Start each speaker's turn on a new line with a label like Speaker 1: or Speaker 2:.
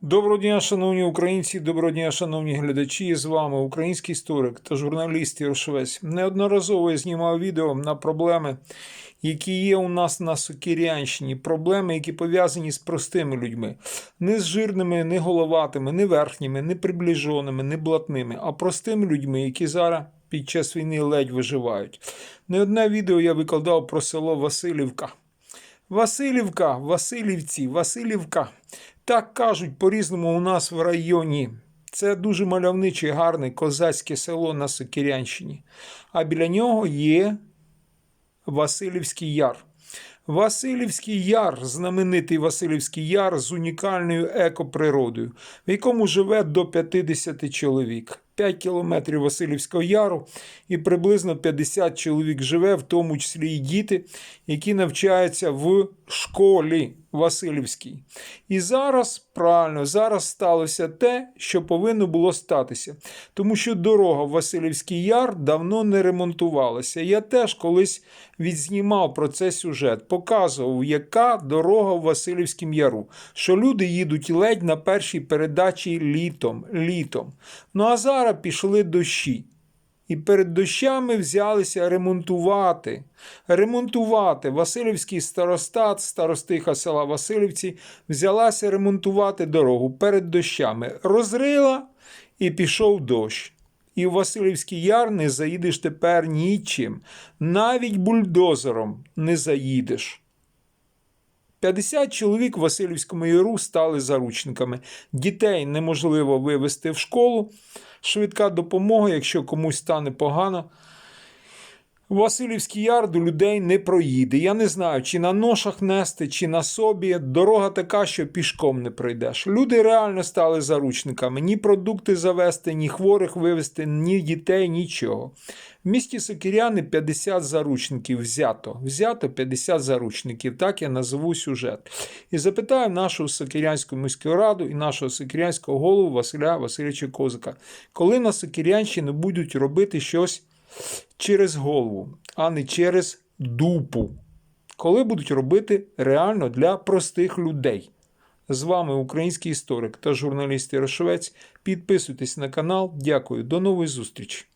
Speaker 1: Доброго дня, шановні українці, доброго дня, шановні глядачі. З вами український історик та журналіст Ярошовець. Неодноразово я знімав відео на проблеми, які є у нас на Сокирянщині. Проблеми, які пов'язані з простими людьми, не з жирними, не головатими, не верхніми, не приближеними, не блатними, а простими людьми, які зараз під час війни ледь виживають. Не одне відео я викладав про село Васильівка. Васильівка, Васильівці, Васильівка. Так кажуть по-різному у нас в районі. Це дуже мальовниче, гарне козацьке село на Сокирянщині. А біля нього є Васильівський яр. Васильівський яр, знаменитий Васильівський яр з унікальною екоприродою, в якому живе до 50 чоловік. 5 кілометрів Васильівського яру і приблизно 50 чоловік живе, в тому числі і діти, які навчаються в школі Васильівській. І зараз, правильно, зараз сталося те, що повинно було статися. Тому що дорога в Васильівський яр давно не ремонтувалася. Я теж колись відзнімав про це сюжет, показував, яка дорога в Васильівському яру, що люди їдуть ледь на першій передачі літом. літом. Ну а зараз пішли дощі. І перед дощами взялися ремонтувати. Ремонтувати. Васильівський старостат, старостиха села Васильівці, взялася ремонтувати дорогу перед дощами. Розрила і пішов дощ. І в Васильівський яр не заїдеш тепер нічим. Навіть бульдозером не заїдеш. 50 чоловік в Васильівському яру стали заручниками. Дітей неможливо вивезти в школу. Швидка допомога, якщо комусь стане погано. Васильівський яр до людей не проїде. Я не знаю, чи на ношах нести, чи на собі. Дорога така, що пішком не пройдеш. Люди реально стали заручниками. Ні продукти завести, ні хворих вивезти, ні дітей, нічого. В місті Сокиряни 50 заручників взято. Взято 50 заручників. Так я назову сюжет. І запитаю нашу Сокирянську міську раду і нашого Сокирянського голову Василя Васильовича Козика, коли на Сокирянщині будуть робити щось через голову, а не через дупу. Коли будуть робити реально для простих людей. З вами український історик та журналіст Ярошовець. Підписуйтесь на канал. Дякую. До нової зустрічі!